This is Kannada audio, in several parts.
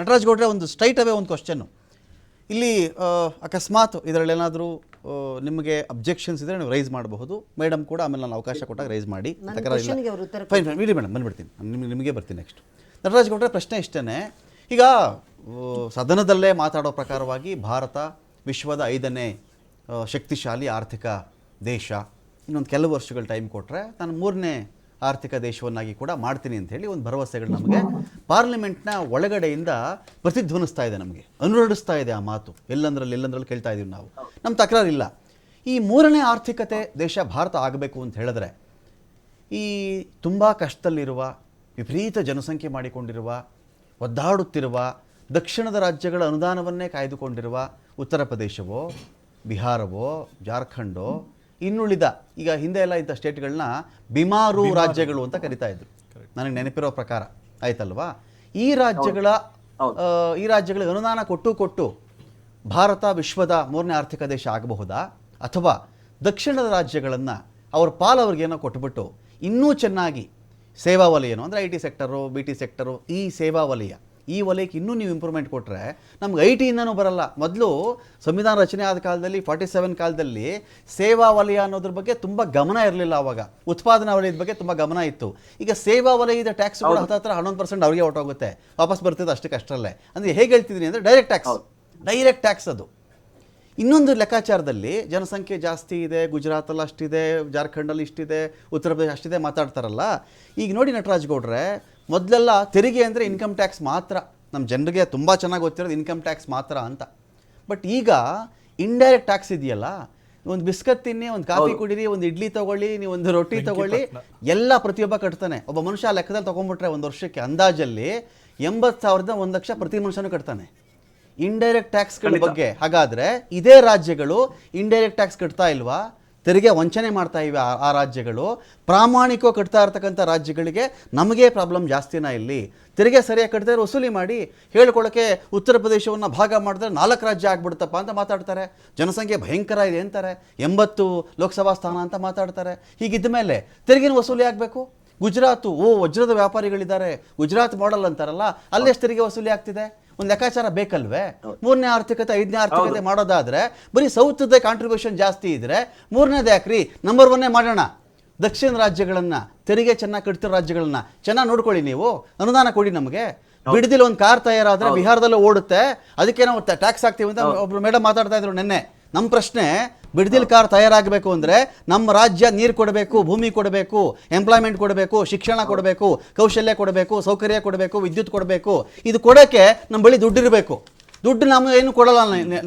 ನಟರಾಜ್ ಗೌಡ್ರೆ ಒಂದು ಸ್ಟ್ರೈಟ್ ಅವೇ ಒಂದು ಕ್ವಶನ್ನು ಇಲ್ಲಿ ಅಕಸ್ಮಾತ್ ಇದರಲ್ಲಿ ಏನಾದರೂ ನಿಮಗೆ ಅಬ್ಜೆಕ್ಷನ್ಸ್ ಇದ್ರೆ ನೀವು ರೈಸ್ ಮಾಡಬಹುದು. ಮೇಡಮ್ ಕೂಡ ಆಮೇಲೆ ನಾನು ಅವಕಾಶ ಕೊಟ್ಟಾಗ ರೈಸ್ ಮಾಡಿ. ಫೈನ್ ಫೈನ್ ಇಡಿ ಮೇಡಮ್ ಬಂದ್ಬಿಡ್ತೀನಿ. ನಾನು ನಿಮಗೆ ನಿಮಗೆ ಬರ್ತೀನಿ ನೆಕ್ಸ್ಟ್ ನಟರಾಜ್ ಗೌಡ್ರೆ ಪ್ರಶ್ನೆ ಇಷ್ಟೇ ಈಗ ಸದನದಲ್ಲೇ ಮಾತಾಡೋ ಪ್ರಕಾರವಾಗಿ ಭಾರತ ವಿಶ್ವದ ಐದನೇ ಶಕ್ತಿಶಾಲಿ ಆರ್ಥಿಕ ದೇಶ. ಇನ್ನೊಂದು ಕೆಲವು ವರ್ಷಗಳ ಟೈಮ್ ಕೊಟ್ಟರೆ ನಾನು ಮೂರನೇ ಆರ್ಥಿಕ ದೇಶವನ್ನಾಗಿ ಕೂಡ ಮಾಡ್ತೀನಿ ಅಂತ ಹೇಳಿ ಒಂದು ಭರವಸೆಗಳು ನಮಗೆ ಪಾರ್ಲಿಮೆಂಟ್ನ ಒಳಗಡೆಯಿಂದ ಪ್ರತಿಧ್ವನಿಸ್ತಾ ಇದೆ ನಮಗೆ. ಅನುರಡಿಸ್ತಾ ಇದೆ ಆ ಮಾತು. ಎಲ್ಲಂದ್ರಲ್ಲಿ ಎಲ್ಲಂದ್ರಲ್ಲಿ ಕೇಳ್ತಾ ಇದೀವಿ ನಾವು. ನಮ್ಮ ತಕರಾರಿಲ್ಲ. ಈ ಮೂರನೇ ಆರ್ಥಿಕತೆ ದೇಶ ಭಾರತ ಆಗಬೇಕು ಅಂತ ಹೇಳಿದ್ರೆ, ಈ ತುಂಬ ಕಷ್ಟದಲ್ಲಿರುವ, ವಿಪರೀತ ಜನಸಂಖ್ಯೆ ಮಾಡಿಕೊಂಡಿರುವ, ಒದ್ದಾಡುತ್ತಿರುವ, ದಕ್ಷಿಣದ ರಾಜ್ಯಗಳ ಅನುದಾನವನ್ನೇ ಕಾಯ್ದುಕೊಂಡಿರುವ ಉತ್ತರ ಪ್ರದೇಶವೋ, ಬಿಹಾರವೋ, ಜಾರ್ಖಂಡೋ ಇನ್ನುಳಿದ ಈಗ ಹಿಂದೆ ಎಲ್ಲ ಇಂಥ ಸ್ಟೇಟ್ಗಳನ್ನ ಬಿಮಾರು ರಾಜ್ಯಗಳು ಅಂತ ಕರಿತಾ ಇದ್ರು. ನನಗೆ ನೆನಪಿರೋ ಪ್ರಕಾರ ಆಯ್ತಲ್ವಾ? ಈ ರಾಜ್ಯಗಳ ಈ ರಾಜ್ಯಗಳಿಗೆ ಅನುದಾನ ಕೊಟ್ಟು ಕೊಟ್ಟು ಭಾರತ ವಿಶ್ವದ ಮೂರನೇ ಆರ್ಥಿಕ ದೇಶ ಆಗಬಹುದಾ? ಅಥವಾ ದಕ್ಷಿಣದ ರಾಜ್ಯಗಳನ್ನು ಅವ್ರ ಪಾಲು ಅವ್ರಿಗೇನೋ ಕೊಟ್ಬಿಟ್ಟು ಇನ್ನೂ ಚೆನ್ನಾಗಿ ಸೇವಾ ವಲಯನು ಅಂದರೆ I T sector B T sector ಈ ಸೇವಾ ವಲಯ ಈ ವಲಯಕ್ಕೆ ಇನ್ನೂ ನೀವು ಇಂಪ್ರೂವ್ಮೆಂಟ್ ಕೊಟ್ಟರೆ ನಮ್ಗೆ ಐ ಟಿಯಿಂದನೂ ಬರಲ್ಲ. ಮೊದಲು ಸಂವಿಧಾನ ರಚನೆ ಆದ ಕಾಲದಲ್ಲಿ ಫಾರ್ಟಿ ಸೆವೆನ್ ಕಾಲದಲ್ಲಿ ಸೇವಾ ವಲಯ ಅನ್ನೋದ್ರ ಬಗ್ಗೆ ತುಂಬ ಗಮನ ಇರಲಿಲ್ಲ ಅವಾಗ. ಉತ್ಪಾದನಾ ವಲಯದ ಬಗ್ಗೆ ತುಂಬ ಗಮನ ಇತ್ತು. ಈಗ ಸೇವಾ ವಲಯದ ಟ್ಯಾಕ್ಸ್ ಕೂಡ ಹತ್ತತ್ರ ಹನ್ನೊಂದು ಪರ್ಸೆಂಟ್ ಅವ್ರಿಗೆ ಹೊಟ್ಟೋಗುತ್ತೆ ವಾಪಸ್ ಬರ್ತಿದ್ದು ಅಷ್ಟಕ್ಕೆ ಅಷ್ಟರಲ್ಲೇ. ಅಂದರೆ ಹೇಗೆ ಹೇಳ್ತಿದ್ದೀನಿ ಅಂದರೆ ಡೈರೆಕ್ಟ್ ಟ್ಯಾಕ್ಸ್ ಡೈರೆಕ್ಟ್ ಟ್ಯಾಕ್ಸ್ ಅದು. ಇನ್ನೊಂದು ಲೆಕ್ಕಾಚಾರದಲ್ಲಿ ಜನಸಂಖ್ಯೆ ಜಾಸ್ತಿ ಇದೆ ಗುಜರಾತಲ್ಲಿ ಅಷ್ಟಿದೆ ಜಾರ್ಖಂಡಲ್ಲಿ ಇಷ್ಟಿದೆ ಉತ್ತರ ಪ್ರದೇಶ ಅಷ್ಟಿದೆ ಮಾತಾಡ್ತಾರಲ್ಲ. ಈಗ ನೋಡಿ ನಟರಾಜ್ ಗೌಡ್ರೆ ಮೊದಲೆಲ್ಲ ತೆರಿಗೆ ಅಂದರೆ ಇನ್ಕಮ್ ಟ್ಯಾಕ್ಸ್ ಮಾತ್ರ. ನಮ್ಮ ಜನರಿಗೆ ತುಂಬ ಚೆನ್ನಾಗಿ ಗೊತ್ತಿರೋದು ಇನ್ಕಮ್ ಟ್ಯಾಕ್ಸ್ ಮಾತ್ರ ಅಂತ. ಬಟ್ ಈಗ ಇಂಡೈರೆಕ್ಟ್ ಟ್ಯಾಕ್ಸ್ ಇದೆಯಲ್ಲ ಒಂದು ಬಿಸ್ಕತ್ ತಿನ್ನಿ ಒಂದು ಕಾಫಿ ಕುಡೀರಿ ಒಂದು ಇಡ್ಲಿ ತಗೊಳ್ಳಿ ನೀವು ಒಂದು ರೊಟ್ಟಿ ತಗೊಳ್ಳಿ ಎಲ್ಲ ಪ್ರತಿಯೊಬ್ಬ ಕಟ್ತಾನೆ. ಒಬ್ಬ ಮನುಷ್ಯ ಲೆಕ್ಕದಲ್ಲಿ ತಗೊಂಡ್ಬಿಟ್ರೆ ಒಂದು ವರ್ಷಕ್ಕೆ ಅಂದಾಜಲ್ಲಿ ಎಂಬತ್ತು ಸಾವಿರದ ಒಂದು ಲಕ್ಷ ಪ್ರತಿ ಮನುಷ್ಯನೂ ಕಟ್ತಾನೆ. ಇಂಡೈರೆಕ್ಟ್ ಟ್ಯಾಕ್ಸ್ಗಳ ಬಗ್ಗೆ. ಹಾಗಾದ್ರೆ ಇದೇ ರಾಜ್ಯಗಳು ಇಂಡೈರೆಕ್ಟ್ ಟ್ಯಾಕ್ಸ್ ಕಟ್ತಾ ಇಲ್ವಾ? ತೆರಿಗೆ ವಂಚನೆ ಮಾಡ್ತಾ ಇವೆ ಆ- ರಾಜ್ಯಗಳು. ಪ್ರಾಮಾಣಿಕವಾಗಿ ಕಟ್ತಾ ಇರ್ತಕ್ಕಂಥ ರಾಜ್ಯಗಳಿಗೆ ನಮಗೆ ಪ್ರಾಬ್ಲಮ್ ಜಾಸ್ತಿನ ಇಲ್ಲಿ. ತೆರಿಗೆ ಸರಿಯಾಗಿ ಕಟ್ಟಿದ್ರೆ ವಸೂಲಿ ಮಾಡಿ, ಹೇಳ್ಕೊಳ್ಳೋಕೆ ಉತ್ತರ ಪ್ರದೇಶವನ್ನು ಭಾಗ ಮಾಡಿದ್ರೆ ನಾಲ್ಕು ರಾಜ್ಯ ಆಗ್ಬಿಡುತ್ತಪ್ಪ ಅಂತ ಮಾತಾಡ್ತಾರೆ. ಜನಸಂಖ್ಯೆ ಭಯಂಕರ ಇದೆ ಅಂತಾರೆ. ಎಂಬತ್ತು ಲೋಕಸಭಾ ಸ್ಥಾನ ಅಂತ ಮಾತಾಡ್ತಾರೆ. ಹೀಗಿದ್ದ ಮೇಲೆ ತೆರಿಗೆನ ವಸೂಲಿ ಆಗಬೇಕು? ಗುಜರಾತು, ಓ, ವಜ್ರದ ವ್ಯಾಪಾರಿಗಳಿದ್ದಾರೆ. ಗುಜರಾತ್ ಮಾಡೆಲ್ ಅಂತಾರಲ್ಲ ಅಲ್ಲೆಷ್ಟು ತೆರಿಗೆ ವಸೂಲಿ ಆಗ್ತಿದೆ? ಒಂದು ಲೆಕ್ಕಾಚಾರ ಬೇಕಲ್ವೇ? ಮೂರನೇ ಆರ್ಥಿಕತೆ ಐದನೇ ಆರ್ಥಿಕತೆ ಮಾಡೋದಾದ್ರೆ ಬರೀ ಸೌತ್ದ ಕಾಂಟ್ರಿಬ್ಯೂಷನ್ ಜಾಸ್ತಿ ಇದ್ರೆ ಮೂರನೇದು ಯಾಕ್ರಿ? ನಂಬರ್ ಒನ್ನೇ ಮಾಡೋಣ. ದಕ್ಷಿಣ ರಾಜ್ಯಗಳನ್ನ ತೆರಿಗೆ ಚೆನ್ನಾಗಿ ಕಟ್ತಿರೋ ರಾಜ್ಯಗಳನ್ನ ಚೆನ್ನಾಗಿ ನೋಡ್ಕೊಳ್ಳಿ ನೀವು. ಅನುದಾನ ಕೊಡಿ ನಮಗೆ. ಬಿಡದಿಲ್ಲ ಒಂದು ಕಾರ್ ತಯಾರಾದ್ರೆ ಬಿಹಾರದಲ್ಲೂ ಓಡುತ್ತೆ. ಅದಕ್ಕೆ ನಾವು ಟ್ಯಾಕ್ಸ್ ಹಾಕ್ತೀವಿ ಅಂತ ಒಬ್ರು ಮೇಡಮ್ ಮಾತಾಡ್ತಾ ಇದ್ರು ನಿನ್ನೆ. ನಮ್ಮ ಪ್ರಶ್ನೆ, ಬಿಡದಿಲ್ ಕಾರ್ ತಯಾರಾಗಬೇಕು ಅಂದರೆ ನಮ್ಮ ರಾಜ್ಯ ನೀರು ಕೊಡಬೇಕು, ಭೂಮಿ ಕೊಡಬೇಕು ಎಂಪ್ಲಾಯ್ಮೆಂಟ್ ಕೊಡಬೇಕು, ಶಿಕ್ಷಣ ಕೊಡಬೇಕು, ಕೌಶಲ್ಯ ಕೊಡಬೇಕು, ಸೌಕರ್ಯ ಕೊಡಬೇಕು, ವಿದ್ಯುತ್ ಕೊಡಬೇಕು. ಇದು ಕೊಡೋಕ್ಕೆ ನಮ್ಮ ಬಳಿ ದುಡ್ಡಿರಬೇಕು ದುಡ್ಡು ನಾವು ಏನು ಕೊಡಲ್ಲ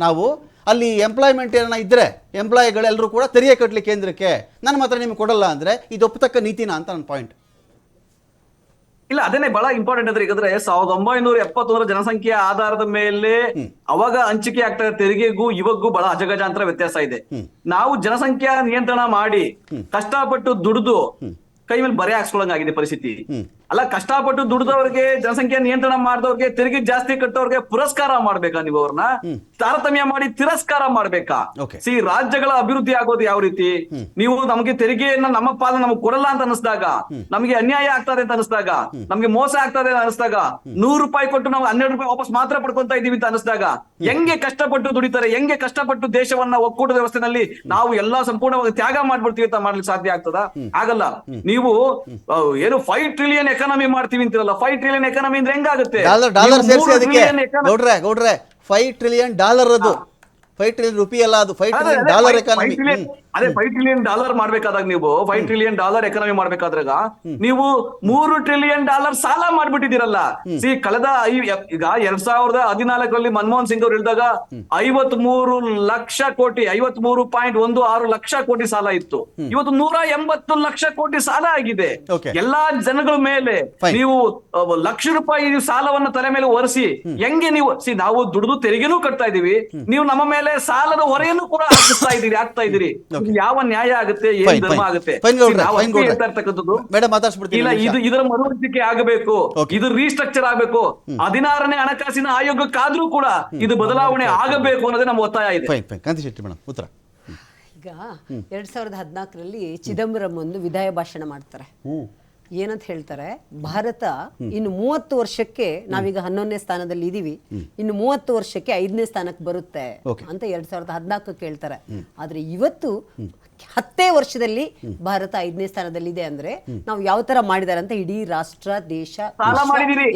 ನಾವು. ಅಲ್ಲಿ ಎಂಪ್ಲಾಯ್ಮೆಂಟ್ ಏನೋ ಇದ್ದರೆ ಎಂಪ್ಲಾಯಿಗಳೆಲ್ಲರೂ ಕೂಡ ತೆರಿಗೆ ಕಟ್ಟಲಿ ಕೇಂದ್ರಕ್ಕೆ. ನನ್ನ ಮಾತ್ರ ನಿಮ್ಗೆ ಕೊಡಲ್ಲ ಅಂದರೆ ಇದು ಒಪ್ಪತಕ್ಕ ನೀತಿನ ಅಂತ ನನ್ನ ಪಾಯಿಂಟ್ ಇಲ್ಲ ಅದನ್ನೇ ಬಹಳ ಇಂಪಾರ್ಟೆಂಟ್ ಅಂದ್ರೆ ಯಾಕಂದ್ರೆ ಸಾವಿರದ ಒಂಬೈನೂರ ಎಪ್ಪತ್ತೊಂದರ ಜನಸಂಖ್ಯೆಯ ಆಧಾರದ ಮೇಲೆ ಅವಾಗ ಹಂಚಿಕೆ ಆಗ್ತಾ ಇರೋ ತೆರಿಗೆಗೂ ಇವಾಗೂ ಬಹಳ ಅಜಗಜಾಂತರ ವ್ಯತ್ಯಾಸ ಇದೆ. ನಾವು ಜನಸಂಖ್ಯಾ ನಿಯಂತ್ರಣ ಮಾಡಿ ಕಷ್ಟಪಟ್ಟು ದುಡಿದು ಕೈ ಮೇಲೆ ಬರೆ ಹಾಕ್ಸ್ಕೊಳಂಗಾಗಿದೆ ಪರಿಸ್ಥಿತಿ. ಅಲ್ಲ ಕಷ್ಟಪಟ್ಟು ದುಡಿದವ್ರಿಗೆ ಜನಸಂಖ್ಯೆ ನಿಯಂತ್ರಣ ಮಾಡಿದವ್ರಿಗೆ ತೆರಿಗೆ ಜಾಸ್ತಿ ಕಟ್ಟೋರ್ಗೆ ಪುರಸ್ಕಾರ ಮಾಡ್ಬೇಕಾ ನೀವು ಅವ್ರನ್ನ? ತಾರತಮ್ಯ ಮಾಡಿ ತಿರಸ್ಕಾರ ಮಾಡ್ಬೇಕಾ. ಸಿ ರಾಜ್ಯಗಳ ಅಭಿವೃದ್ಧಿ ಆಗೋದು ಯಾವ ರೀತಿ? ನೀವು ನಮಗೆ ತೆರಿಗೆಯನ್ನ ನಮ್ಮ ಪಾದ ನಮಗೆ ಕೊಡಲ್ಲ ಅಂತ ಅನಿಸ್ದಾಗ ನಮಗೆ ಅನ್ಯಾಯ ಆಗ್ತದೆ ಅಂತ ಅನಿಸ್ದಾಗ ನಮ್ಗೆ ಮೋಸ ಆಗ್ತದೆ ಅಂತ ಅನಿಸ್ದಾಗ ನೂರು ರೂಪಾಯಿ ಕೊಟ್ಟು ನಾವು ಹನ್ನೆರಡು ರೂಪಾಯಿ ವಾಪಸ್ ಮಾತ್ರ ಪಡ್ಕೊಂತ ಇದೀವಿ ಅಂತ ಅನಿಸ್ದಾಗ ಹೆಂಗೆ ಕಷ್ಟಪಟ್ಟು ದುಡಿತಾರೆ ಹೆಂಗೆ ಕಷ್ಟಪಟ್ಟು ದೇಶವನ್ನ ಒಕ್ಕೂಟದ ವ್ಯವಸ್ಥೆನಲ್ಲಿ ನಾವು ಎಲ್ಲಾ ಸಂಪೂರ್ಣವಾಗಿ ತ್ಯಾಗ ಮಾಡ್ಬಿಡ್ತೀವಿ ಅಂತ ಮಾಡ್ಲಿಕ್ಕೆ ಸಾಧ್ಯ ಆಗ್ತದ? ಆಗಲ್ಲ. ನೀವು ಏನು ಫೈವ್ ಟ್ರಿಲಿಯನ್ ಎಕಾನಮಿ ಮಾಡ್ತೀವಿ ಅಂತಿರಲ್ಲ? ಫೈವ್ ಟ್ರಿಲಿಯನ್ ಎಕಾನಮಿ ಅಂದ್ರೆ ಹೆಂಗಾಗುತ್ತೆ? ಡಾಲರ್ ಡಾಲರ್ ಸೇರಿಸಿ ಅದಕ್ಕೆ. ಗೌಡ್ರೆ ಗೌಡ್ರೆ ಫೈವ್ ಟ್ರಿಲಿಯನ್ ಡಾಲರ್ ಅದು. ಫೈವ್ ಟ್ರಿಲಿಯನ್ ರುಪಿ ಅಲ್ಲ ಅದು. ಫೈವ್ ಟ್ರಿಲಿಯನ್ ಡಾಲರ್ ಎಕಾನಮಿ ಅದೇ ಫೈವ್ ಟ್ರಿಲಿಯನ್ ಡಾಲರ್ ಮಾಡ್ಬೇಕಾದಾಗ ನೀವು ಫೈವ್ ಟ್ರಿಲಿಯನ್ ಡಾಲರ್ ಎಕನಾಮಿ ಮಾಡ್ಬೇಕಾದ್ರಾಗ ನೀವು ಮೂರು ಟ್ರಿಲಿಯನ್ ಡಾಲರ್ ಸಾಲ ಮಾಡ್ಬಿಟ್ಟಿದ್ದೀರಲ್ಲ. ಸಿ ಕಳೆದ ಈಗ ಎರಡ್ ಸಾವಿರದ ಹದಿನಾಲ್ಕರಲ್ಲಿ ಮನಮೋಹನ್ ಸಿಂಗ್ ಅವ್ರು ಹೇಳಿದಾಗ ಐವತ್ ಮೂರು ಲಕ್ಷ ಕೋಟಿ ಐವತ್ ಮೂರು ಪಾಯಿಂಟ್ ಒಂದು ಆರು ಲಕ್ಷ ಕೋಟಿ ಸಾಲ ಇತ್ತು. ಇವತ್ತು ನೂರ ಎಂಬತ್ತು ಲಕ್ಷ ಕೋಟಿ ಸಾಲ ಆಗಿದೆ. ಎಲ್ಲಾ ಜನಗಳ ಮೇಲೆ ನೀವು ಲಕ್ಷ ರೂಪಾಯಿ ಸಾಲವನ್ನು ತಲೆ ಮೇಲೆ ಒರೆಸಿ ಹೆಂಗೆ ನೀವು ಸಿ ನಾವು ದುಡಿದು ತೆರಿಗೆನೂ ಕಟ್ತಾ ಇದೀವಿ ನೀವು ನಮ್ಮ ಮೇಲೆ ಸಾಲದ ಹೊರೆಯನ್ನು ಕೂಡ ಹಾಕಿಸ್ತಾ ಇದೀರಿ ಹಾಕ್ತಾ ಇದೀರಿ ಇದು ಯಾವ ನ್ಯಾಯ ಆಗುತ್ತೆ ಏನ್ ಧರ್ಮ ಆಗುತ್ತೆ? ಮೇಡಮ್ ಇಲ್ಲ ಇದು ಇದರ ಮರುಹಂಚಿಕೆ ಆಗಬೇಕು. ಇದು ರೀಸ್ಟ್ರಕ್ಚರ್ ಆಗಬೇಕು. ಹದಿನಾರನೇ ಹಣಕಾಸಿನ ಆಯೋಗಕ್ಕಾದ್ರೂ ಕೂಡ ಇದು ಬದಲಾವಣೆ ಆಗಬೇಕು ಅನ್ನೋದೇ ನಮ್ಮ ಒತ್ತಾಯ ಇದೆ. ಕಾಂತಿ ಶೆಟ್ಟಿ ಮೇಡಮ್ ಉತ್ತರ. ಈಗ ಎರಡ್ ಸಾವಿರದ ಹದಿನಾಲ್ಕರಲ್ಲಿ ಚಿದಂಬರಂ ಒಂದು ವಿದಾಯ ಭಾಷಣ ಮಾಡ್ತಾರೆ. ಏನಂತ ಹೇಳ್ತಾರೆ ಭಾರತ ಇನ್ನು ಮೂವತ್ತು ವರ್ಷಕ್ಕೆ ನಾವೀಗ ಹನ್ನೊಂದನೇ ಸ್ಥಾನದಲ್ಲಿ ಇದೀವಿ. ಇನ್ನು ಮೂವತ್ತು ವರ್ಷಕ್ಕೆ ಐದನೇ ಸ್ಥಾನಕ್ಕೆ ಬರುತ್ತೆ ಅಂತ ಎರಡ್ ಸಾವಿರದ ಹದಿನಾಲ್ಕಕ್ಕೆ ಹೇಳ್ತಾರೆ ಆದ್ರೆ ಇವತ್ತು ಹತ್ತೇ ವರ್ಷದಲ್ಲಿ ಭಾರತ ಐದನೇ ಸ್ಥಾನದಲ್ಲಿ ಇದೆ ಅಂದ್ರೆ ನಾವು ಯಾವ ತರ ಮಾಡಿದಾರೆ ಅಂತ ಇಡೀ ರಾಷ್ಟ್ರ ದೇಶ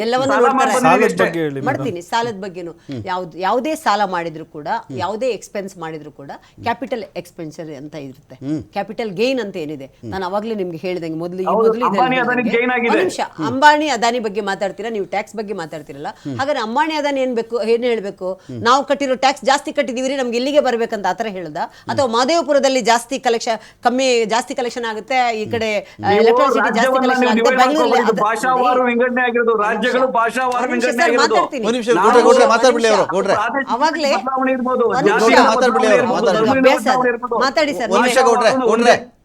ಎಲ್ಲವನ್ನೂ ನೋಡ್ತಾರೆ. ಮಾಡ್ತೀನಿ. ಸಾಲದ ಬಗ್ಗೆನು. ಯಾವ್ದು ಯಾವುದೇ ಸಾಲ ಮಾಡಿದ್ರು ಕೂಡ ಯಾವುದೇ ಎಕ್ಸ್ಪೆನ್ಸ್ ಮಾಡಿದ್ರು ಕೂಡ ಕ್ಯಾಪಿಟಲ್ ಎಕ್ಸ್ಪೆನ್ಸರ್ ಅಂತ ಇರುತ್ತೆ. ಕ್ಯಾಪಿಟಲ್ ಗೇನ್ ಅಂತ ಏನಿದೆ? ನಾನು ಅವಾಗ್ಲೇ ನಿಮ್ಗೆ ಹೇಳಿದಂಗೆ ಮೊದಲು ಮೊದಲು. ನಿಮಿಷ. ಅಂಬಾನಿ ಅದಾನಿ ಬಗ್ಗೆ ಮಾತಾಡ್ತೀರಾ? ನೀವು ಟ್ಯಾಕ್ಸ್ ಬಗ್ಗೆ ಮಾತಾಡ್ತಿರಲ್ಲ? ಹಾಗಾದ್ರೆ ಅಂಬಾನಿ ಅದಾನಿ ಏನ್ ಬೇಕು? ಏನ್ ಹೇಳ್ಬೇಕು? ನಾವು ಕಟ್ಟಿರೋ ಟ್ಯಾಕ್ಸ್ ಜಾಸ್ತಿ ಕಟ್ಟಿದೀವಿ ನಮ್ಗೆ ಇಲ್ಲಿಗೆ ಬರ್ಬೇಕಂತ ಆತರ ಹೇಳ್ದ? ಅಥವಾ ಮಾದೇವಪುರದಲ್ಲಿ ಜಾಸ್ತಿ ಕಲೆಕ್ಷನ್ ಕಮ್ಮಿ ಜಾಸ್ತಿ ಕಲೆಕ್ಷನ್ ಆಗುತ್ತೆ. ಈ ಕಡೆ ಎಲೆಕ್ಟ್ರಿಸಿಟಿ ಜಾಸ್ತಿ ಕಲೆಕ್ಷನ್ ಆಗುತ್ತೆ. ಇದು ಬೆಂಗಳೂರಲ್ಲಿ. ಮಾತಾಡಿ ಸರ್,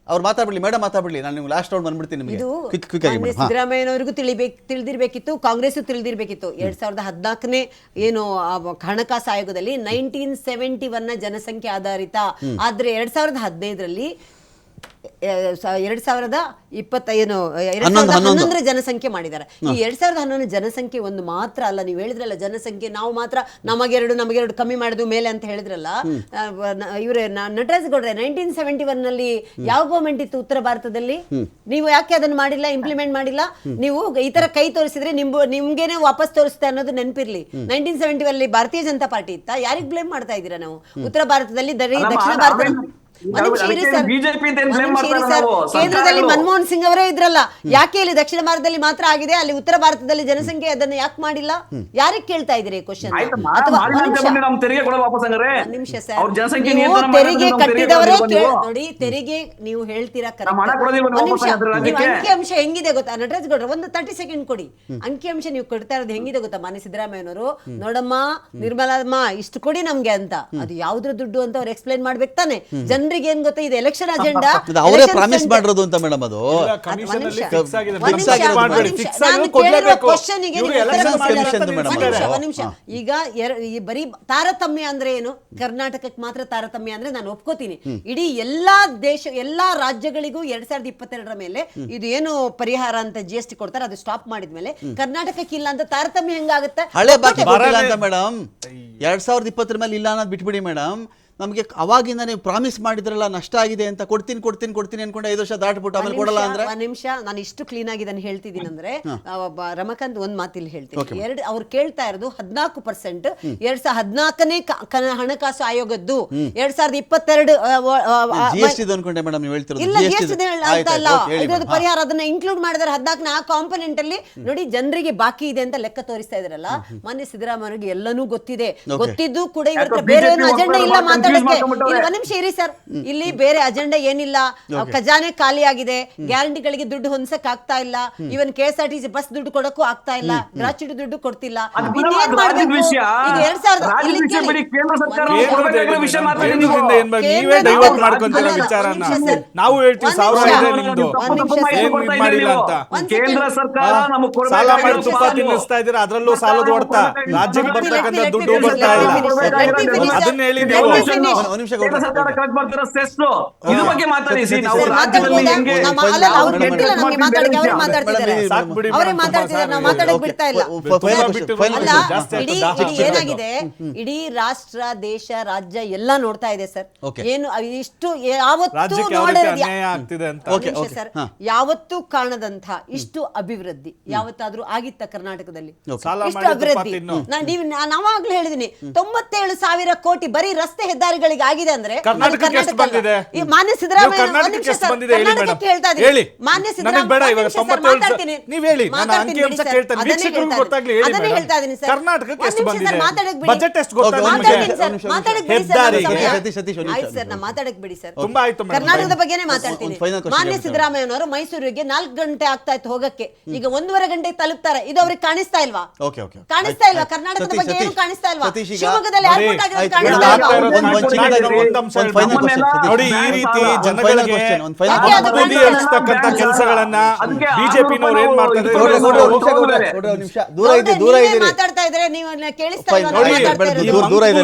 ಅವ್ರು ಮಾತಾಡ್ಬಿಡ್ಲಿ ಮೇಡಮ್ ಮಾತಾಡ್ಬಿಡ್ಲಿ ನಾನು ನಿಮ್ಗೆ ಲಾಸ್ಟ್ ರೌಂಡ್ ಬಂದ್ಬಿಡ್ತೀನಿ ನಿಮಗೆ. ಇದು ಕ್ವಿಕ್ ಕ್ವಿಕ್ ಆಗಿ ಮಾನ್ಯ ಮೇಡಮ್ ಹಾ. ಸಿದ್ದರಾಮಯ್ಯನವರಿಗೂ ತಿಳಿಬೇಕು ತಿಳಿದಿರ್ಬೇಕಿತ್ತು ಕಾಂಗ್ರೆಸ್ ತಿಳಿದಿರ್ಬೇಕಿತ್ತು. ಎರಡ್ ಸಾವಿರದ ಹದಿನಾಲ್ಕನೇ ಏನು ಆ ಹಣಕಾಸು ಆಯೋಗದಲ್ಲಿ ನೈನ್ಟೀನ್ ಸೆವೆಂಟಿ ಒನ್ನ ಜನಸಂಖ್ಯೆ ಆಧಾರಿತ. ಆದ್ರೆ ಎರಡ್ ಸಾವಿರದ ಹದಿನೈದರಲ್ಲಿ ಎರಡ್ ಸಾವಿರದ ಇಪ್ಪತ್ತ ಏನು ಎರಡ್ ಸಾವಿರದ ಹನ್ನೊಂದರ ಜನಸಂಖ್ಯೆ ಮಾಡಿದ್ದಾರೆ. ಈ ಎರಡ್ ಸಾವಿರದ ಹನ್ನೊಂದು ಜನಸಂಖ್ಯೆ ಒಂದು ಮಾತ್ರ ಅಲ್ಲ ನೀವು ಹೇಳಿದ್ರಲ್ಲ ಜನಸಂಖ್ಯೆ ನಾವು ಮಾತ್ರ ನಮಗೆರಡು ನಮಗೆರಡು ಕಮ್ಮಿ ಮಾಡುದು ಮೇಲೆ ಅಂತ ಹೇಳಿದ್ರಲ್ಲ ಇವರೇ ನಟರಾಜ್ ಗೌಡ್ರೆ ನೈನ್ಟೀನ್ ಸೆವೆಂಟಿ ಒನ್ನಲ್ಲಿ ಯಾವ ಗೌರ್ಮೆಂಟ್ ಇತ್ತು ಉತ್ತರ ಭಾರತದಲ್ಲಿ? ನೀವು ಯಾಕೆ ಅದನ್ನ ಮಾಡಿಲ್ಲ ಇಂಪ್ಲಿಮೆಂಟ್ ಮಾಡಿಲ್ಲ? ನೀವು ಈ ತರ ಕೈ ತೋರಿಸಿದ್ರೆ ನಿಮ್ ನಿಮ್ಗೇನೆ ವಾಪಸ್ ತೋರಿಸ್ತಾ ಅನ್ನೋದು ನೆನಪಿರ್ಲಿ. ನೈನ್ಟೀನ್ ಸೆವೆಂಟಿ ಅಲ್ಲಿ ಭಾರತೀಯ ಜನತಾ ಪಾರ್ಟಿ ಇತ್ತ? ಯಾರಿಗೆ ಬ್ಲೇಮ್ ಮಾಡ್ತಾ ಇದ್ದೀರಾ ನಾವು? ಉತ್ತರ ಭಾರತದಲ್ಲಿ ದರಿ ದಕ್ಷಿಣ ಭಾರತದಲ್ಲಿ ಭಾರತ ಕೇಂದ್ರದಲ್ಲಿ ಮನಮೋಹನ್ ಸಿಂಗ್ ಅವರೇ ಇದ್ರಲ್ಲ ಯಾಕೆ ಇಲ್ಲಿ ದಕ್ಷಿಣ ಭಾರತದಲ್ಲಿ ಮಾತ್ರ ಆಗಿದೆ ಅಲ್ಲಿ ಉತ್ತರ ಭಾರತದಲ್ಲಿ ಜನಸಂಖ್ಯೆ ಅದನ್ನ ಯಾಕೆ ಮಾಡಿಲ್ಲ? ಯಾರಿಗೆ ಕೇಳ್ತಾ ಇದ್ರಿ ಕ್ವಶನ್ ನಿಮಿಷ. ಅವ್ರ ಜನಸಂಖ್ಯೆ ಸರ್ ತೆರಿಗೆ ಕಟ್ಟಿದವರೇ ಕೇಳ್- ನೋಡಿ ತೆರಿಗೆ ನೀವು ಹೇಳ್ತೀರಾ? ಅಂಕಿಅಂಶ ಹೆಂಗಿದೆ ಗೊತ್ತಾ? ನಟರಾಜ್ ಗೌಡ್ರ ಒಂದು ತರ್ಟಿ ಸೆಕೆಂಡ್ ಕೊಡಿ. ಅಂಕಿಅಂಶ ನೀವು ಕೊಡ್ತಾ ಇರೋದು ಹೆಂಗಿದೆ ಗೊತ್ತಾ? ಮಾನ್ಯ ಸಿದ್ದರಾಮಯ್ಯನವರು? ನೋಡಮ್ಮ ನಿರ್ಮಲಮ್ಮ ಇಷ್ಟು ಕೊಡಿ ನಮ್ಗೆ ಅಂತ. ಅದು ಯಾವ್ದ್ರ ದುಡ್ಡು ಅಂತ ಅವ್ರು ಎಕ್ಸ್ಪ್ಲೈನ್ ಮಾಡ್ಬೇಕು ತಾನೆ. ಜನರಿಗೆ ಏನ್ ಗೊತ್ತಾ? ಇದು ಎಲೆಕ್ಷನ್ ಅಜೆಂಡಾ ಅವರೇ ಪ್ರಾಮಿಸ್ ಮಾಡಿರೋದು ಅಂತ ಮೇಡಮ್ ಅದು. ನಿಮಿಷ. ಈಗ ಈ ಬರೀ ತಾರತಮ್ಯ ಅಂದ್ರೆ ಏನು? ಕರ್ನಾಟಕಕ್ಕೆ ಮಾತ್ರ ತಾರತಮ್ಯ ಅಂದ್ರೆ ನಾನು ಒಪ್ಕೋತೀನಿ. ಇಡೀ ಎಲ್ಲಾ ದೇಶ ಎಲ್ಲಾ ರಾಜ್ಯಗಳಿಗೂ ಎರಡ್ ಸಾವಿರದ ಇಪ್ಪತ್ತೆರಡರ ಮೇಲೆ ಇದು ಏನು ಪರಿಹಾರ ಅಂತ ಜಿ ಎಸ್ ಟಿ ಕೊಡ್ತಾರೆ ಅದು ಸ್ಟಾಪ್ ಮಾಡಿದ್ಮೇಲೆ ಕರ್ನಾಟಕಕ್ಕೆ ಇಲ್ಲ ಅಂತ ತಾರತಮ್ಯ ಹೆಂಗಾಗುತ್ತೆ? ಹಳೆ ಬಾಕಿ ಬರಲ್ಲ. ಅಂತ ಮೇಡಮ್. ಎರಡ್ ಸಾವಿರದ ಇಪ್ಪತ್ತರ ಮೇಲೆ ಇಲ್ಲ ಅನ್ನೋದು ಬಿಟ್ಬಿಡಿ ಮೇಡಮ್. ನಮಗೆ ಅವಾಗಿಂದ ನೀವು ಪ್ರಾಮಿಸ್ ಮಾಡಿದ್ರಲ್ಲ ನಷ್ಟ ಆಗಿದೆ ಅಂತ ಕೊಡ್ತೀನಿ ಕೊಡ್ತೀನಿ ಕೊಡ್ತೀನಿ ಅನ್ಕೊಂಡು ಐದು ವರ್ಷ ದಾಟ್ಬಿಟ್ಟು ಆಮೇಲೆ ಕೊಡಲ್ಲ ಅಂದ್ರೆ? ಒಂದ್ ನಿಮಿಷ ನಾನು ಇಷ್ಟು ಕ್ಲೀನ್ ಆಗಿ ಇದನ್ನು ಹೇಳ್ತಿದ್ದೀನಿ ಅಂದ್ರೆ ಒಬ್ಬ ರಮಕಾಂತ್ ಒಂದ್ ಮಾತಿಲ್ಲಿ ಹೇಳ್ತೀನಿ. ಎರಡು ಅವ್ರು ಕೇಳ್ತಾ ಇರೋದು ಹದಿನಾಲ್ಕು ಪರ್ಸೆಂಟ್ ಎರಡ್ ಸಾವಿರದ ಹದಿನಾಲ್ಕನೇ ಹಣಕಾಸು ಆಯೋಗದ್ದು. ಎರಡ್ ಸಾವಿರದ ಇಪ್ಪತ್ತೆರಡು ಅನ್ಕೊಂಡೆ ಮೇಡಮ್ ನೀವು ಹೇಳ್ತಿರೋದು. ಇಲ್ಲ ಅಲ್ಲ. ಪರಿಹಾರ ಅದನ್ನ ಇನ್ಕ್ಲೂಡ್ ಮಾಡಿದ್ರೆ ಹದಿನಾಲ್ಕನ ಆ ಕಾಂಪೊನೆಂಟ್ ಅಲ್ಲಿ. ನೋಡಿ ಜನರಿಗೆ ಬಾಕಿ ಇದೆ ಅಂತ ಲೆಕ್ಕ ತೋರಿಸ್ತಾ ಇದ್ರಲ್ಲ ಮಾನ್ಯ ಸಿದ್ದರಾಮಯ್ಯ ಎಲ್ಲನೂ ಗೊತ್ತಿದೆ. ಗೊತ್ತಿದ್ದು ಕೂಡ ಇವ್ರ ಹತ್ರ ಬೇರೆ ಏನು ಅಜೆಂಡಾ ಇಲ್ಲ ಒಬ್ಬರು ಒಂದ್ ನಿಮಿಷ ಇರಿ ಸರ್ ಇಲ್ಲಿ ಬೇರೆ ಅಜೆಂಡಾ ಏನಿಲ್ಲ ಖಜಾನೆ ಖಾಲಿ ಆಗಿದೆ ಗ್ಯಾರಂಟಿಗಳಿಗೆ ದುಡ್ಡು ಹೊಂದಸಕ್ ಆಗ್ತಾ ಇಲ್ಲ ಇವನ್ K S R T C bus ದುಡ್ಡು ಕೊಡಕ್ಕೂ ಆಗ್ತಾ ಇಲ್ಲ ಗ್ರಾಚ್ಯುಟಿ ದುಡ್ಡು ಕೊಡ್ತಿಲ್ಲ ಮಾಡ್ಬೇಕು? ಈಗ ಎರಡ್ ಸಾವಿರದ ಇಲ್ಲಿ ಕೇಳಿ. ನೀವು. ಕೇಂದ್ರದಿಂದ ಏನ್ ಬೇಕು? ನೀವೇ ಕೇಂದ್ರದಿಂದ ಡೈವರ್ಟ್ ಅಲ್ಲ, ಮಾಡ್ಕೊಂತೀರ ಒಂದ್ ನಿಮಿಷ ಸರ್. ನಾವು ಹೇಳ್ತೀವಿ ಒಂದ್ ಸಾವಿರ ನಿಮಿಷ. ಇದೆ ನೀವು ನಿಮ್ದು ಒಂದ್ ನಿಮಿಷ ಮಾಹಿತಿ ಸರ್. ಕೊಡ್ತಾ ಏನ್ ಮಾಡಿಲ್ಲ ಅಂತ. ನೀವು. ಒಂದ್ ಕೇಂದ್ರ ಸೆಕೆಂಡ್. ಸರ್ಕಾರ ನಮಗೆ ಸಾಲ ಮಾಡಿ ಕೊಡಬೇಕಾಗಿರೋ ತುಪ್ಪ ಸಾಲು. ತಿನ್ನಿಸ್ತಾ ಇದ್ದೀರಾ ಅದ್ರಲ್ಲೂ ಸಾಲದ ಹೊಡ್ತಾ ರಾಜ್ಯಕ್ಕೆ ಬರ್ತಕ್ಕಂಥ ದುಡ್ಡು ಬರ್ತಾ ಇಲ್ಲ. ಅದನ್ನ ಹೇಳಿ ನೀವು. ಕಲೆಕ್ಟ್ ಮಾಡ್ತಿರೋ? ಸೆಸ್ ಇದ್ರ ಬಗ್ಗೆ ಮಾತಾಡಿ ನಾವು ರಾಜ್ಯದಲ್ಲಿ? ಹೆಂಗೆ ಏನಾಗಿದೆ? ಇಡೀ ರಾಷ್ಟ್ರ ದೇಶ ರಾಜ್ಯ ಎಲ್ಲ ನೋಡ್ತಾ ಇದೆ ಸರ್. ಏನು ಇಷ್ಟು ಯಾವತ್ತು. ಸರ್. ಯಾವತ್ತು ಕಾಣದಂತ ಇಷ್ಟು ಅಭಿವೃದ್ಧಿ ಯಾವತ್ತಾದ್ರೂ ಆಗಿತ್ತ ಕರ್ನಾಟಕದಲ್ಲಿ. ಇಷ್ಟು ಅಭಿವೃದ್ಧಿ. ನಾವಾಗ್ಲೂ ಹೇಳಿದೀನಿ. ತೊಂಬತ್ತೇಳು ಸಾವಿರ ಕೋಟಿ ಬರೀ ರಸ್ತೆ ಹೆದ್ದಾರಿಗಳಿಗೆ ಆಗಿದೆ ಅಂದ್ರೆ ಕರ್ನಾಟಕಕ್ಕೆ ಎಷ್ಟು ಬಂದಿದೆ? ಈ ಮಾನ್ಯ ಸಿದ್ದರಾಮಯ್ಯ ಕರ್ನಾಟಕಕ್ಕೆ ಎಷ್ಟು ಬಂದಿದೆ ಹೇಳಿ ಮೇಡಮ್. ಹೇಳ್ತಾ ಇದೀನಿ. ಹೇಳಿ. ಮಾನ್ಯ ನನಗೆ ಸಿದ್ದರಾಮಯ್ಯ ಬೇಡ ಒಂದ್ ಇವಾಗ ನಿಮಿಷ ಸರ್, ತೊಂಬತ್ತೇಳು ಮಾತಾಡ್ತೀನಿ. ನೀವು ಹೇಳಿ, ನಾನು ಮಾತಾಡ್ತೀನಿ ಅಂಕಿ ಅಂಶ ಬಿಡಿ ಸರ್. ವೀಕ್ಷಕರಿಗೆ ಗೊತ್ತಾಗ್ಲಿ ಹೇಳಿ ಅದನ್ನೇ ಹೇಳ್ತಾ ಇದೀನಿ ಸರ್. ಕರ್ನಾಟಕಕ್ಕೆ ಎಷ್ಟು ಬಂದಿದೆ? ಮಾತಾಡಕ್ ಬಿಡಿ. ಬಜೆಟ್ ಎಷ್ಟು ಗೊತ್ತಾ Okay, ಸರ್, ಒಂದ್ ಬಿಡಿ ಸರ್, ಹೆದ್ದಾರಿ. ಸತೀಶ್, ಸತೀಶ್, ಒಂದ್ ಆಯ್ತು ಸರ್ ನಾ ಮಾತಾಡಕ್ ಬಿಡಿ ಸರ್ ತುಂಬಾ ಆಯ್ತು ಮೇಡಮ್. ಕರ್ನಾಟಕದ ಬಗ್ಗೆನೇ ಮಾತಾಡ್ತೀನಿ ಮಾನ್ಯ. ಸಿದ್ದರಾಮಯ್ಯನವರು ಮೈಸೂರಿಗೆ ನಾಲ್ಕು ಗಂಟೆ ಆಗ್ತಾ ಇತ್ತು ಹೋಗಕ್ಕೆ ಈಗ ಒಂದೂವರೆ ಗಂಟೆ ತಲುಪ್ತಾರೆ ಇದು ಅವ್ರಿಗೆ ಕಾಣಿಸ್ತಾ ಇಲ್ವಾ. ಕಾಣಿಸ್ತಾ ಇಲ್ವಾ ಕರ್ನಾಟಕದ ಬಗ್ಗೆ ಏನು ಕಾಣಿಸ್ತಾ ಇಲ್ವಾ ಶಿವಮೊಗ್ಗದಲ್ಲಿ ಏರ್ಪೋರ್ಟ್ ಆಗಿರೋದು ಕಾಣಿಸ್ತಾ ಮೇಡಮ್, ಇಲ್ವಾ? ನೋಡಿ ಈ ರೀತಿ ಜನಗಳಿಗೆ? ಕೆಲಸಗಳನ್ನ ಬಿಜೆಪಿನವ್ರು ಏನ್ ದೂರ ಇದೆ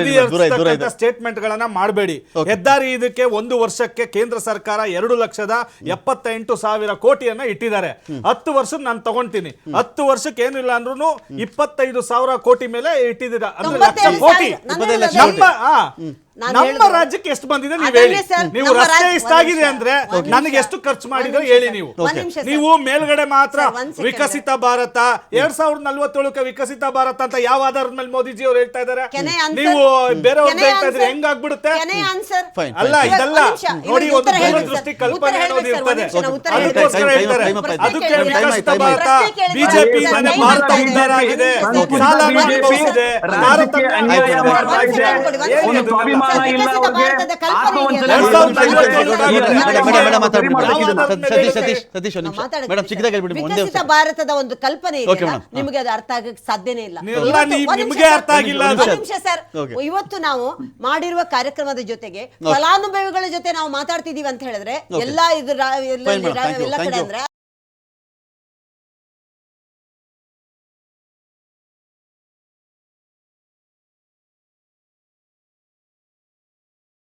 ದೂರ ಇದೆ. ಸ್ಟೇಟ್ಮೆಂಟ್ ಗಳನ್ನ ಮಾಡಬೇಡಿ. ಹೆದ್ದಾರಿ ಇದಕ್ಕೆ ಒಂದು ವರ್ಷಕ್ಕೆ ಕೇಂದ್ರ ಸರ್ಕಾರ ಎರಡು ಲಕ್ಷದ ಎಪ್ಪತ್ತೆಂಟು ಸಾವಿರ ಕೋಟಿಯನ್ನ ಇಟ್ಟಿದ್ದಾರೆ. ಹತ್ತು ವರ್ಷ ನಾನು ತಗೊಂತೀನಿ. ಹತ್ತು ವರ್ಷಕ್ಕೆ ಏನಿಲ್ಲ ಅಂದ್ರೂ ಇಪ್ಪತ್ತೈದು ಸಾವಿರ ಕೋಟಿ ಮೇಲೆ ಇಟ್ಟಿದ್ದೀರಾ. ಅಂದ್ರೆ ಲಕ್ಷ ಕೋಟಿ. ನಮ್ಮ ಆ, ನಾನು ನಮ್ಮ ರಾಜ್ಯಕ್ಕೆ ಎಷ್ಟು ಬಂದಿದೆ ನೀವು ಅದನ್ನೇ ಹೇಳಿ ಸರ್, ನೀವು ನಮ್ಮ ರಸ್ತೆ ರಾಜ್ಯ- ಒಂದ್ ನಿಮಿಷ, ಅಂದ್ರೆ ಒಂದ್ ನನಗೆ ನಿಮಿಷ. ಎಷ್ಟು ಖರ್ಚು ಮಾಡಿದ್ರು ನಿಮಿಷ ಹೇಳಿ ನೀವು ಒಂದ್ ನಿಮಿಷ ಸರ್. ನೀವು ಮೇಲ್ಗಡೆ ಮಾತ್ರ ಸರ್, ಒಂದ್ second. ವಿಕಸಿತ ಭಾರತ ಎರಡ್ ಸಾವಿರದ ನಲ್ವತ್ತೇಳಕ್ಕೆ ವಿಕಸಿತ ಭಾರತ ಅಂತ ಯಾವ ಆಧಾರದ ಮೇಲೆ ಮೋದಿಜಿ ಅವ್ರು ಹೇಳ್ತಾ ಇದಾರೆ Can I answer? ನೀವು ಬೇರೆಯವ್ರು Can I ಹೇಳ್ತಾ ಇದ್ರೆ answer? ಹೆಂಗಾಗ್ಬಿಡುತ್ತೆ Can I answer? Fine, ಅಲ್ಲ ಇದೆಲ್ಲ ಇದಲ್ಲ ಒಂದ್ ನಿಮಿಷ, ನೋಡಿ ಒಂದು ಉತ್ತರ ದೃಷ್ಟಿ ದೂರದೃಷ್ಟಿ ಸರ್. ಕಲ್ಪನೆ ಉತ್ತರ ಅನ್ನೋದು ಹೇಳ್ಬೇಕು ಸರ್, ಇರ್ತದೆ ಒಂದ್ ನಿಮಿಷ, ಉತ್ತರ ಅದಕ್ಕೋಸ್ಕರ. ಹೇಳ್ತಾರೆ Time up, time up, ಅದಕ್ಕೆ time up, ವಿಕಸಿತ time up. ಭಾರತ ಪ್ರಶ್ನೆ ಕೇಳಿ, ಬಿಜೆಪಿ ಮನೆ ಭಾರತ ಉದ್ದಾರ ಉದ್ಧಾರ. ಆಗಿದೆ ಸಾಲ ತಾರತಮ್ಯ ಅನ್ಯಾಯ ಮಾಡ್ತಾ ಇದೆ. ಸ್ವಾಭಿಮಾನ ವಿಕಸಿತ ಭಾರತದ ಒಂದು ಕಲ್ಪನೆ. ನಿಮಗೆ ಅದು ಅರ್ಥ ಆಗಕ್ಕೆ ಸಾಧ್ಯನೇ ಇಲ್ಲ. ನಿಮಿಷ ಸರ್. ಅರ್ಥ ಆಗಿಲ್ಲ ಅದು. ನಿಮಿಷ ಸರ್. ಇವತ್ತು ನಾವು ಮಾಡಿರುವ ಕಾರ್ಯಕ್ರಮದ ಜೊತೆಗೆ ಫಲಾನುಭವಿಗಳ ಜೊತೆ ನಾವು ಮಾತಾಡ್ತಿದೀವಿ ಅಂತ ಹೇಳಿದ್ರೆ ಎಲ್ಲಾ ಇದು ಎಲ್ಲ ಕಡೆ ಅಂದ್ರೆ